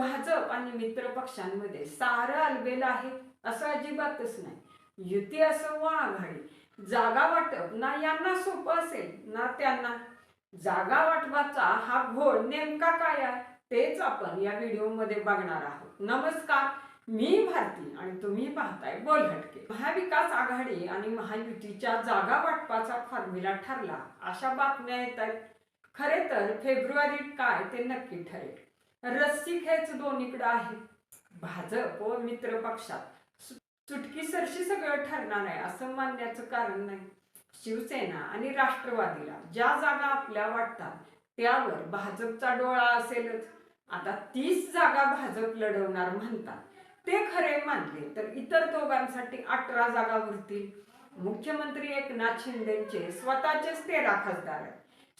भाजप आणि मित्र पक्षांमध्ये सारं अलबेल आहे असं अजिबातच नाही. युती असं वा आघाडी जागा वाटप ना यांना सोपं असेल ना त्यांना. जागा वाटवाचा हा घोळ नेमका काय आहे तेच आपण या व्हिडिओमध्ये बघणार आहोत. नमस्कार मी भारती आणि तुम्ही पाहताय बोल हटके महाविकास आघाडी आणि महायुतीच्या जागा वाटपाचा फॉर्म्युला ठरला. अशा बातम्या येत आहेत खरे तर फेब्रुवारीत काय ते नक्की ठरेल. रस्सी खेच दोन्हीकडं आहे. भाजप व मित्र पक्षात सु- चुटकी सरशी सगळं ठरणार आहे असं मानण्याचं कारण नाही. शिवसेना आणि राष्ट्रवादीला ज्या जागा आपल्या वाटतात त्यावर भाजपचा डोळा असेलच. आता तीस जागा भाजप लढवणार म्हणतात. ते खरे मानले तर इतर दोघांसाठी अठरा जागा उरतील. मुख्यमंत्री एकनाथ शिंदेचे स्वतःचेच तेरा खासदार आहेत.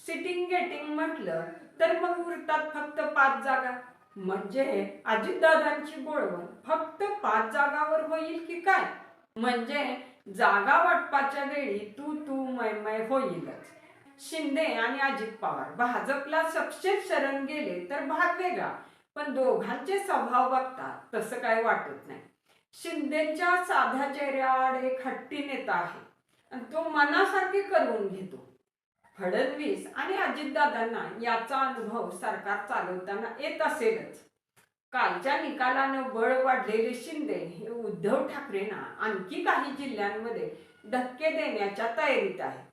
सिटिंग गेटिंग म्हटलं तर मग उरतात फक्त पाच जागा. म्हणजे अजितदादांची बोळवण फक्त पाच जागावर होईल की काय? म्हणजे जागा वाटपाच्या वेळी तू तू मय मय होईलच. शिंदे आणि अजित पवार भाजपला सपशेल शरण गेले तर भाग वेगळा. पण दोघांचे स्वभाव बघता तसं काय वाटत नाही. शिंदेच्या साध्या चेहऱ्याआड एक हट्टी नेता आहे. आणि तो मनासारखे करून घेतो. फडणवीस आणि अजितदादांना याचा अनुभव सरकार चालवताना येत असेलच. कालच्या निकालानं बळ वाढलेले शिंदे हे उद्धव ठाकरेंना आणखी काही जिल्ह्यांमध्ये धक्के देण्याच्या तयारीत आहे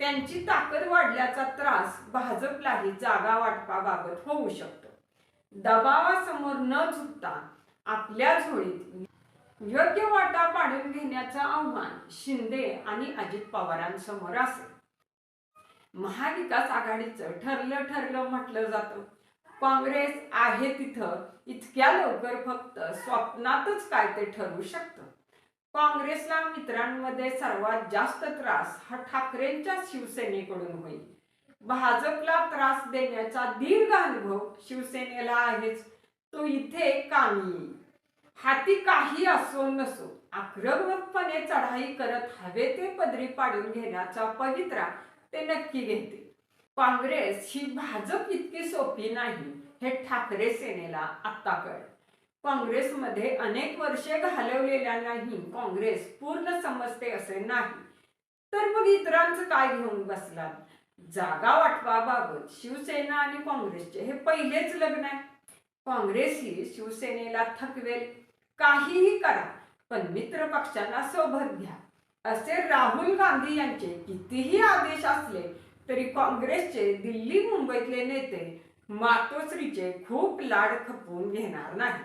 त्यांची ताकद वाढल्याचा त्रास भाजपलाही जागा वाटपाबाबत होऊ शकतो. दबावासमोर न झुकता आपल्या झोळीत योग्य वाटा पाडून घेण्याचं आव्हान शिंदे आणि अजित पवारांसमोर असेल. महाविकास आघाडीचं ठरलं ठरलं म्हटलं जातं. काँग्रेस आहे तिथं. इतक्या लवकर फक्त स्वप्नातच काय ते ठरू शकतं. काँग्रेसला मित्रांमध्ये सर्वात जास्त त्रास हा ठाकरेंच्या शिवसेनेकडून होईल. भाजपला त्रास देण्याचा दीर्घ अनुभव शिवसेनेला आहेच. तो इथे कामी. येईल हाती काही असो नसो आक्रमकपणे चढाई करत हवे ते पदरी पाडून घेण्याचा पवित्रा ते नक्की घेते काँग्रेस ही भाजप इतकी सोपी नाही हे ठाकरे सेनेला आत्ता कळ काँग्रेसमध्ये अनेक वर्षे घालवलेल्यांनाही काँग्रेस पूर्ण समजते असे नाही. तर मग इतरांचं काय घेऊन बसलात? जागा वाटवाबाबत शिवसेना आणि काँग्रेसचे हे पहिलेच लग्न आहे. काँग्रेस ही शिवसेनेला थकवेल. काहीही करा पण मित्र पक्षांना सोबत घ्या. असे राहुल गांधी यांचे कितीही आदेश असले तरी काँग्रेसचे दिल्ली मुंबईतले नेते मातोश्रीचे खूप लाड खपवून घेणार नाहीत.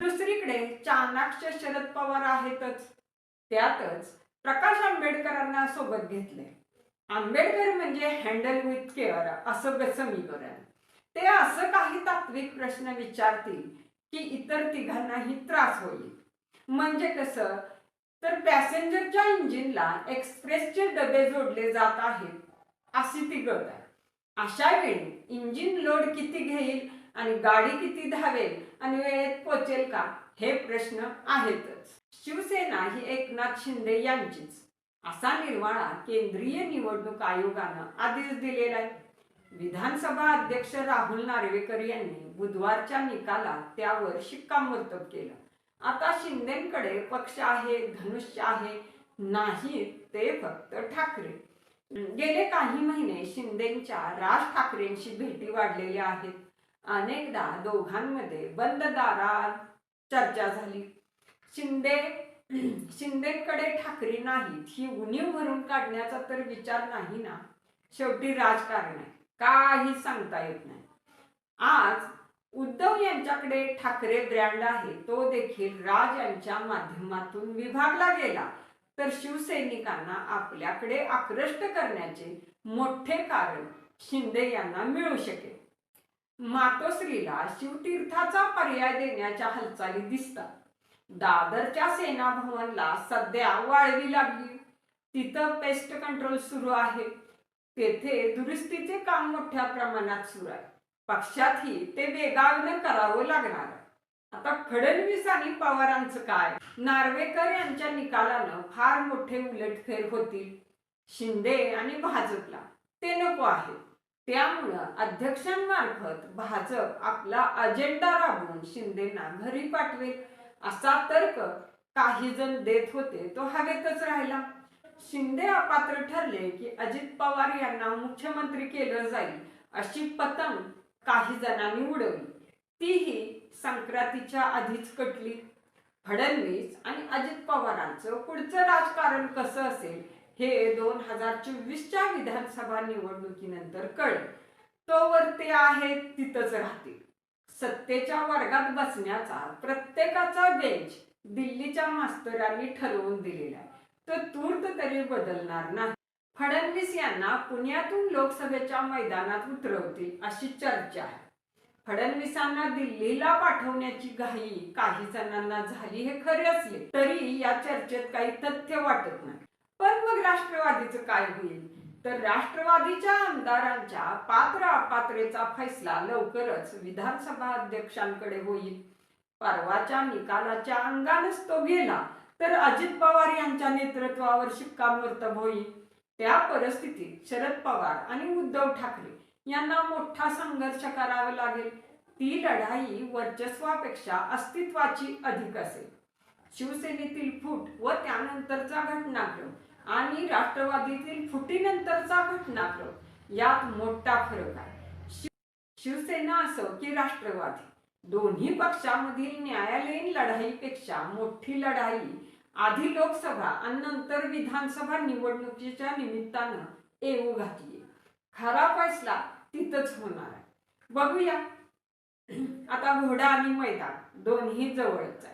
दुसरीकडे चाणाक्ष शरद पवार आहेतच. त्यातच प्रकाश आंबेडकरांना सोबत घेतले. आंबेडकर म्हणजे हँडल विथ केअर असं समीकरण. ते असं काही तात्विक प्रश्न विचारतील की इतर तिघांनाही त्रास होईल. म्हणजे कसं? तर पॅसेंजरच्या इंजिनला एक्सप्रेसचे डबे जोडले जात आहेत अशी ती गत आहे. अशा वेळी इंजिन लोड किती घेईल आणि गाडी किती धावेल आणि वेळेत पोचेल का हे प्रश्न आहेतच. शिवसेना ही एकनाथ शिंदे यांचीच. असा निर्वाळा केंद्रीय निवडणूक आयोगानं आधीच दिलेला आहे. विधानसभा अध्यक्ष राहुल नार्वेकर यांनी बुधवारच्या निकालात त्यावर शिक्कामोर्तब केलं. आता शिंदेकडे पक्ष आहे धनुष्य आहे. नाही ते फक्त ठाकरे. गेले काही महिने शिंदेच्या राज ठाकरेंशी भेटी वाढलेल्या आहेत. अनेकदा दोघांमध्ये बंद दारात चर्चा झाली. शिंदे शिंदेकडे ठाकरे नाहीत ही उणीव भरून काढण्याचा तर विचार नाही ना. शेवटी राजकारण आहे. काही सांगता येत नाही. आज उद्धव यांच्याकडे ठाकरे ब्रँड आहे तो देखील राज यांच्या माध्यमातून विभागला गेला. तर शिवसैनिकांना आपल्याकडे आकृष्ट करण्याचे मोठे कारण शिंदे यांना मिळू शकेल. मातोश्रीला शिवतीर्थाचा पर्याय देण्याच्या हालचाली दिसतात. दादरच्या सेना भवनला सध्या वाळवी लागली. तिथं पेस्ट कंट्रोल सुरू आहे. तेथे दुरुस्तीचे काम मोठ्या प्रमाणात सुरू आहे. पक्षातही ते वेगानं करावं लागणार. आता फडणवीस आणि पवारांचं काय? नार्वेकर यांच्या निकालानं फार मोठे उलटफेर होतील. शिंदे आणि भाजपला ते नको आहे त्यामुळं अध्यक्षांमार्फत भाजप आपला अजेंडा राबवून शिंदेना घरी पाठवेल असा तर्क काही जण देत होते तो हवेतच राहिला. शिंदे अपात्र ठरले की अजित पवार यांना मुख्यमंत्री केलं जाईल अशी पतंग काही जणांनी उडवली. तीही संक्रांतीच्या आधीच कटली फडणवीस आणि अजित पवारांचं पुढचं राजकारण कसं असेल हे दोन हजार चोवीसच्या विधानसभा निवडणुकीनंतर कळेल. तोवर ते आहेत तिथंच राहतील. सत्तेच्या वर्गात बसण्याचा प्रत्येकाचा बेंच दिल्लीच्या मास्तरांनी ठरवून दिलेला आहे. तर तूर्त तरी बदलणार नाही. फडणवीस यांना पुण्यातून लोकसभेच्या मैदानात उतरवतील अशी चर्चा आहे. फडणवीसांना दिल्लीला पाठवण्याची घाई काही जणांना झाली हे खरे असले तरी या चर्चेत काही तथ्य वाटत नाही. पण मग राष्ट्रवादीचं काय होईल? तर राष्ट्रवादीच्या आमदारांच्या पात्र अपात्रेचा फैसला लवकरच विधानसभा अध्यक्षांकडे होईल. परवाच्या निकालाच्या अंगानच तो गेला तर अजित पवार यांच्या नेतृत्वावर शिक्कामोर्तब होईल. त्या परिस्थितीत शरद पवार आणि उद्धव ठाकरे यांना मोठा संघर्ष करावा लागेल. ती लढाई वर्चस्वापेक्षा अस्तित्वाची अधिक असेल. शिवसेनेतील फूट व त्यानंतरचा घटनाक्रम आणि राष्ट्रवादीतील फुटीनंतरचा घटनाक्रम यात मोठा फरक आहे. शिवसेना असो की राष्ट्रवादी दोन्ही पक्षामधील न्यायालयीन लढाईपेक्षा मोठी लढाई आधी लोकसभा आणि नंतर विधानसभा निवडणुकीच्या निमित्तानं येऊ घातली. खरा फैसला तिथंच होणार आहे. बघूया. आता घोडा आणि मैदान दोन्ही जवळच आहे.